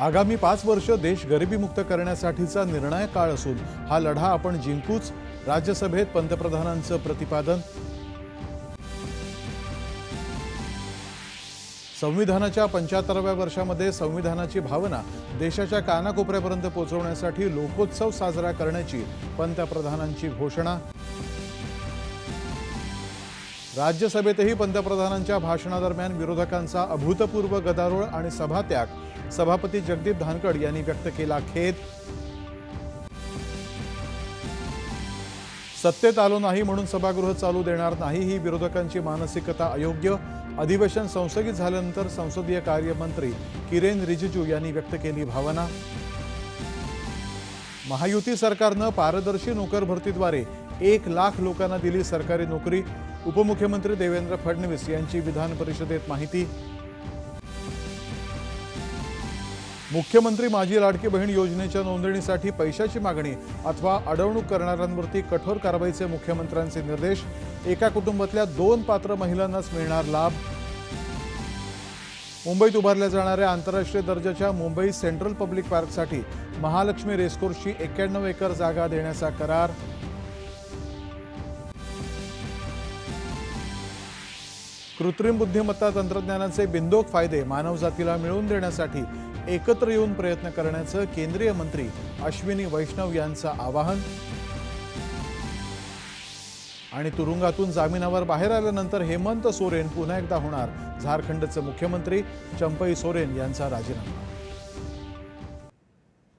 आगामी पाच वर्ष देश गरिबीमुक्त करण्यासाठीचा निर्णायक काळ असून हा लढा आपण जिंकूच राज्यसभेत पंतप्रधानांचं प्रतिपादन. संविधानाच्या पंच्याहत्तराव्या वर्षामध्ये संविधानाची भावना देशाच्या कानाकोपऱ्यापर्यंत पोहोचवण्यासाठी लोकोत्सव साजरा करण्याची पंतप्रधानांची घोषणा. राज्यसभेतही पंतप्रधानांच्या भाषणादरम्यान विरोधकांचा अभूतपूर्व गदारोळ आणि सभात्याग. सभापती जगदीप धानकड यांनी व्यक्त केला खेद. सत्तेत आलो नाही म्हणून सभागृह चालू देणार नाही ही विरोधकांची मानसिकता अयोग्य. अधिवेशन संस्थगित झाल्यानंतर संसदीय कार्यमंत्री किरेन रिजिजू यांनी व्यक्त केली भावना. महायुती सरकारनं पारदर्शी नोकर भरतीद्वारे एक लाख लोकांना दिली सरकारी नोकरी. उपमुख्यमंत्री देवेंद्र फडणवीस यांची विधान परिषदेत माहिती. मुख्यमंत्री माझी लाडकी बहीण योजनेच्या नोंदणीसाठी पैशाची मागणी अथवा अडवणूक करणाऱ्यांवरती कठोर कारवाईचे मुख्यमंत्र्यांचे निर्देश. एका कुटुंबातल्या दोन पात्र महिलांनाच मिळणार लाभ. मुंबईत उभारल्या जाणाऱ्या आंतरराष्ट्रीय दर्जाच्या मुंबई सेंट्रल पब्लिक पार्कसाठी महालक्ष्मी रेसकोर्सची एक्क्याण्णव एकर जागा देण्याचा करार. कृत्रिम बुद्धिमत्ता तंत्रज्ञानाचे बिंदोक फायदे मानवजातीला मिळवून देण्यासाठी एकत्र येऊन प्रयत्न करण्याचं केंद्रीय मंत्री अश्विनी वैष्णव यांचं आवाहन. आणि तुरुंगातून जामिनावर बाहेर आल्यानंतर हेमंत सोरेन पुन्हा एकदा होणार झारखंडचे मुख्यमंत्री चंपई सोरेन यांचा राजीनामा.